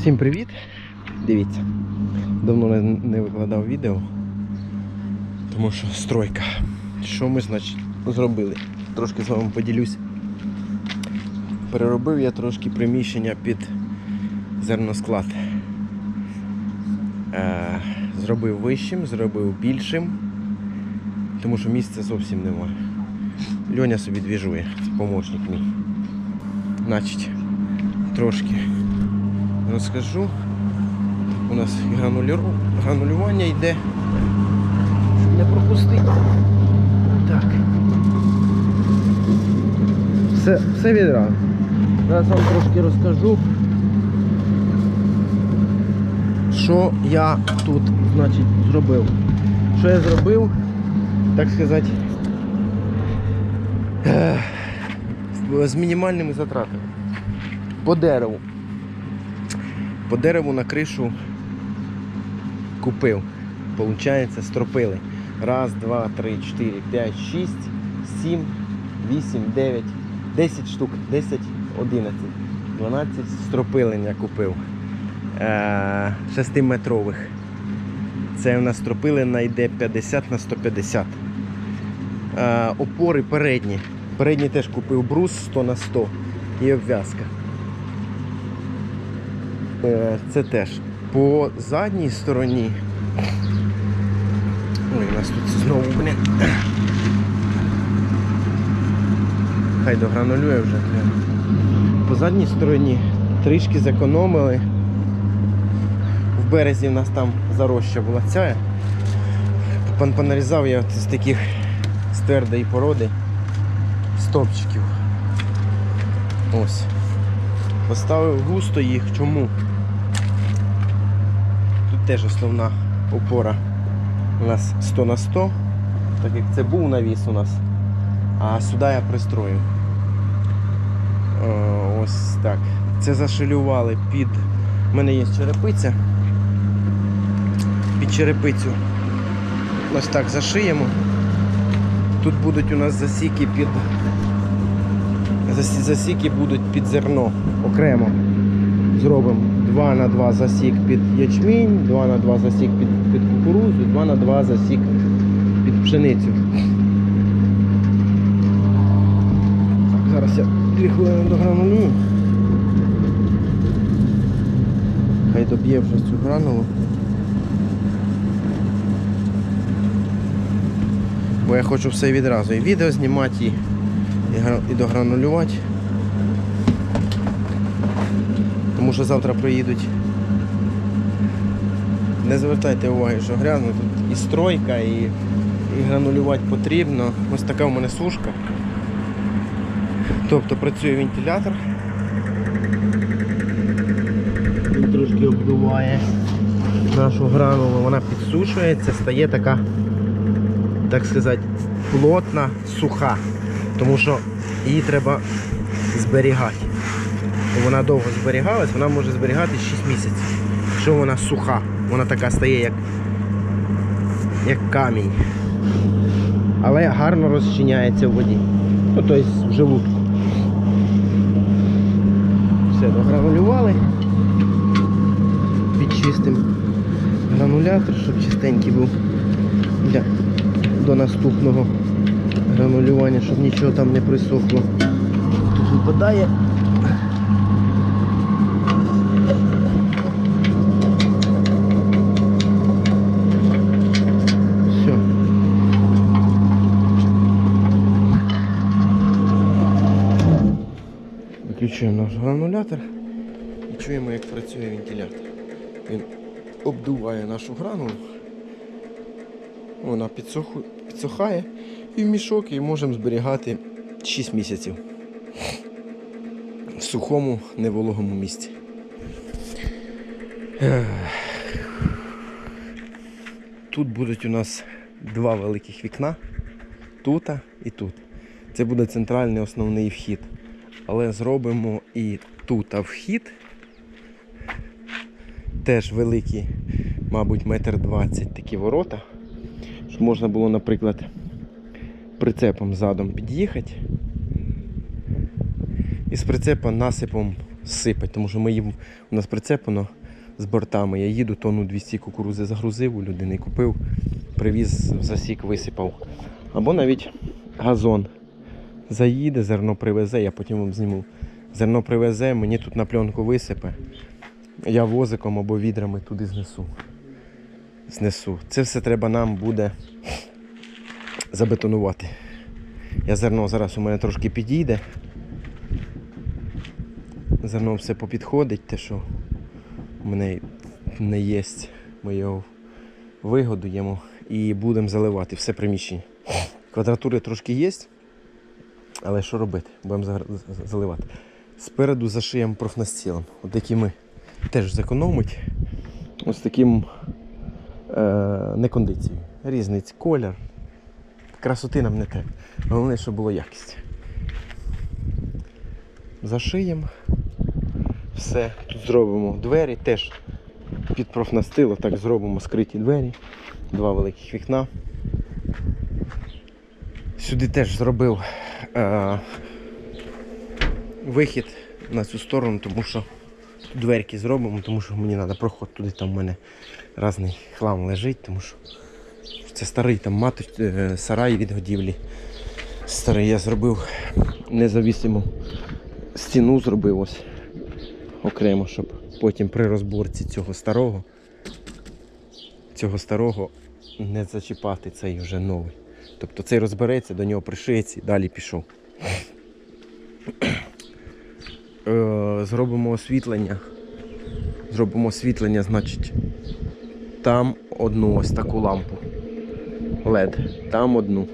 Всім привіт! Дивіться, давно не, викладав відео, тому що стройка. Що ми, значить, зробили? Трошки з вами поділюсь. Переробив я трошки приміщення під зерносклад. Е, зробив вищим, зробив більшим, тому що місця зовсім немає. Льоня собі двіжує, помощник мій. Значить, трошки розкажу. У нас грануліру... гранулювання йде. Щоб не пропустити. Так. Все, все відразу. Зараз вам трошки розкажу. Що я тут, значить, зробив. Що я зробив, так сказати, з мінімальними затратами. По дереву. По дереву на кришу купив. Получається, стропили. Раз, два, три, чотири, п'ять, шість, сім, вісім, дев'ять, десять штук, десять, одинадцять, дванадцять стропилень я купив. Е, шестиметрових. Це у нас стропилина йде 50 на 150. Е, опори передні. Передні теж купив брус 100 на 100 і обв'язка. Е, Це теж. По задній стороні. Ой, у нас тут знову, блін. Хай догранулює вже. По задній стороні трішки зекономили. В березі в нас там зароща була ця. Понарізав я з таких з твердої породи стовпчиків. Ось. Поставив густо їх. Чому? Тут теж основна опора у нас 100 на 100, так як це був навіс у нас. А сюди я пристроїв. Е, Ось так. Це зашилювали під. У мене є черепиця. Під черепицю. Ось так зашиємо. Тут будуть у нас засіки під. Засі- Засіки будуть під зерно окремо. Зробимо 2 на 2 засік під ячмінь, 2 на 2 засік під, під кукурудзу, 2 на 2 засік під пшеницю. Так, зараз я 2 хвилини догранулюю. Хай доб'є вже цю гранулу. Бо я хочу все відразу. І відео знімати, і, і, догранулювати. Тому що завтра приїдуть. Не звертайте уваги, що грязно. Тут і стройка, і, і гранулювати потрібно. Ось така у мене сушка. Тобто працює вентилятор. Він трошки обдуває нашу гранулу, вона підсушується, стає така, так сказати, плотна, суха. Тому що її треба зберігати. Вона довго зберігалась, вона може зберігати 6 місяців. Якщо вона суха, вона така стає, як, як камінь. Але гарно розчиняється в воді. Ну, тобто в желудку. Все, догранулювали. Підчистимо гранулятор, щоб чистенький був для, до наступного гранулювання, щоб нічого там не присохло. Тут випадає. Все. Наш гранулятор і чуємо, як працює вентилятор. Він обдуває нашу гранулу, вона підсоху- підсохає і в мішок і можемо зберігати 6 місяців в сухому, невологому місці. Тут будуть у нас два великих вікна. Тут і тут. Це буде центральний основний вхід. Але зробимо і тут вхід. Теж великі, мабуть, метр двадцять такі ворота. Можна було, наприклад, прицепом задом під'їхати. І з прицепа насипом сипать, тому що ми їм у нас прицеплено з бортами. Я їду, тонну 200 кукурузи загрузив у людини, купив, привіз, засік, висипав. Або навіть газон. Заїде, зерно привезе, я потім вам зніму. Зерно привезе, мені тут на пленку висипе. Я возиком або відрами туди знесу. Знесу. Це все треба нам буде забетонувати. Я зерно зараз у мене трошки підійде. Зерно все попідходить, те, що в мене не є, ми його вигодуємо і будемо заливати все приміщення. Квадратури трошки є, але що робити? Будемо заливати. Спереду зашиємо профнастілом. От які ми теж зекономить. Ось таким не кондицією. Різниць колір. Красоти нам не треба. Головне, щоб було якість. Зашиємо. Все. Тут зробимо двері теж під профнастило, так зробимо скриті двері. Два великих вікна. Сюди теж зробив е, вихід на цю сторону, тому що дверки зробимо, тому що мені треба проход туди, там в мене різний хлам лежить, тому що це старий там мат, е, сарай від годівлі. Старий я зробив независиму стіну зробив ось окремо, щоб потім при розборці цього старого цього старого не зачіпати цей вже новий. Тобто цей розбереться, до нього пришиється і далі пішов. Зробимо освітлення. Зробимо освітлення, значить, там одну ось таку лампу. LED. Там одну.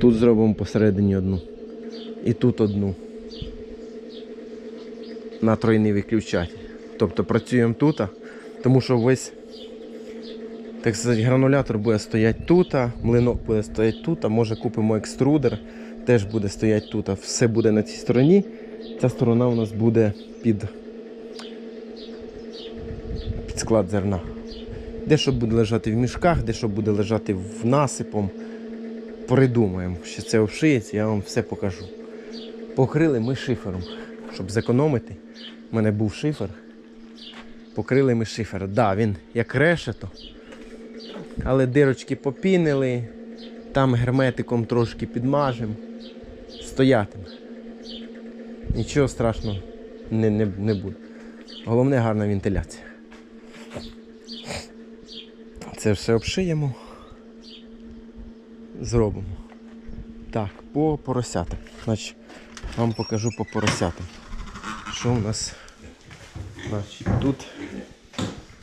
Тут зробимо посередині одну. І тут одну. На тройний виключатель. Тобто працюємо тут, тому що весь так сказати, гранулятор буде стояти тут, млинок буде стояти тут, може купимо екструдер, теж буде стояти тут. Все буде на цій стороні. Ця сторона у нас буде під, під склад зерна. Де що буде лежати в мішках, де що буде лежати в насипом. Придумаємо, що це обшиється, я вам все покажу. Покрили ми шифером, щоб зекономити. У мене був шифер. Покрили ми шифер. Да, він як решето, але дирочки попінили, там герметиком трошки підмажемо. Стоятиме. Нічого страшного не, не, не буде. Головне гарна вентиляція. Це все обшиємо. Зробимо. Так, по поросятам. Значить, вам покажу по поросятам. Що у нас? Значить, тут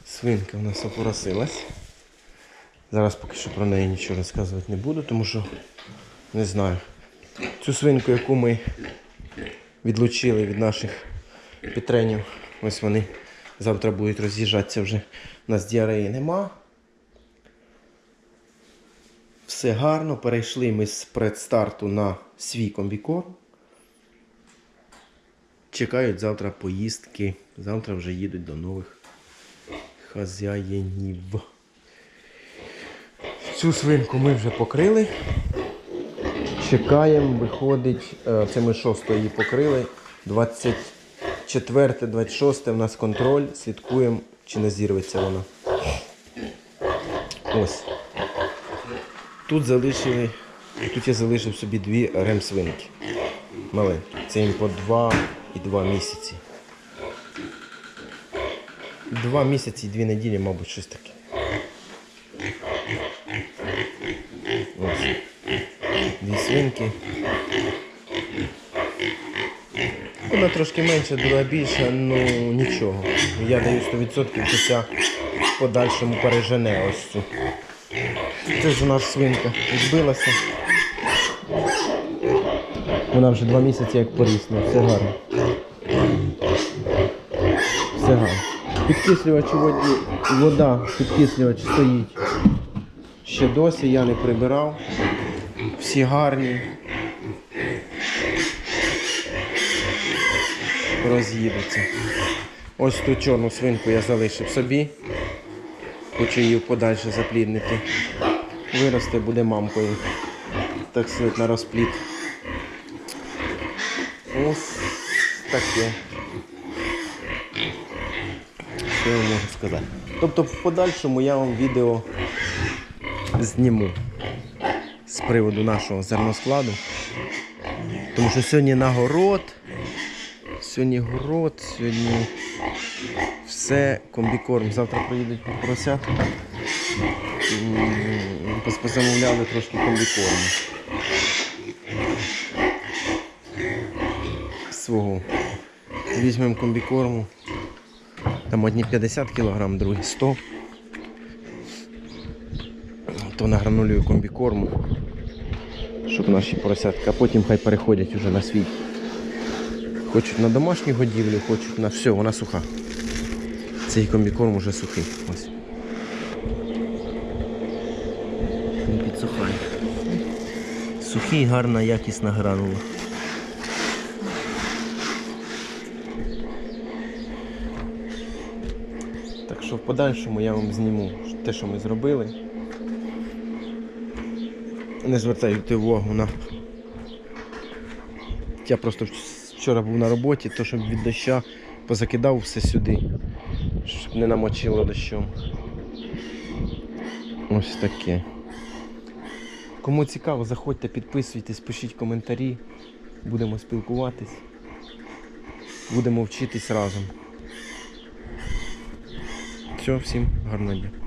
свинка у нас опоросилась. Зараз поки що про неї нічого розказувати не буду, тому що не знаю. Цю свинку, яку ми відлучили від наших підтренів, ось вони завтра будуть роз'їжджатися вже. У нас діареї нема. Все гарно. Перейшли ми з предстарту на свій комбікорм. Чекають завтра поїздки. Завтра вже їдуть до нових хазяїнів. Цю свинку ми вже покрили. Чекаємо, виходить, е, це ми 6 її покрили. 24, 26 у нас контроль, слідкуємо, чи не зірветься вона. Ось. Тут залишили, тут я залишив собі дві ремсвинки. Маленькі. Це їм по 2 і 2 місяці. Два місяці і дві неділі, мабуть, щось таке. Ось. Свинки. Вона трошки менша, друга більша, ну нічого. Я даю 100%, що ця в подальшому пережене ось цю. Це ж у нас свинка відбилася. Вона вже два місяці як порісла, все гарно. Все гарно. Підкислювач вода, підкислювач стоїть. Ще досі я не прибирав. Всі гарні. Роз'їдуться. Ось ту чорну свинку я залишив собі. Хочу її подальше запліднити. Виросте, буде мамкою. Так сказати, на розплід. Ось таке. що я можу сказати. Тобто в подальшому я вам відео зніму з приводу нашого зерноскладу. Тому що сьогодні на город, сьогодні город, сьогодні все комбікорм. Завтра приїдуть поросят. Позамовляли трошки комбікорму. Свого. Візьмемо комбікорму. Там одні 50 кг, другі 100 То награнулюю комбікорму, щоб наші поросятки, а потім хай переходять уже на свій. Хочуть на домашню годівлю, хочуть на все, вона суха. Цей комбікорм уже сухий. Ось. Він підсухає. Сухий, гарна, якісна гранула. Так що в подальшому я вам зніму те, що ми зробили. Не звертайте увагу на. Я просто вчора був на роботі, то щоб від доща позакидав все сюди, щоб не намочило дощом. Ось таке. Кому цікаво, заходьте, підписуйтесь, пишіть коментарі. Будемо спілкуватись. Будемо вчитись разом. Все, всім гарного дня.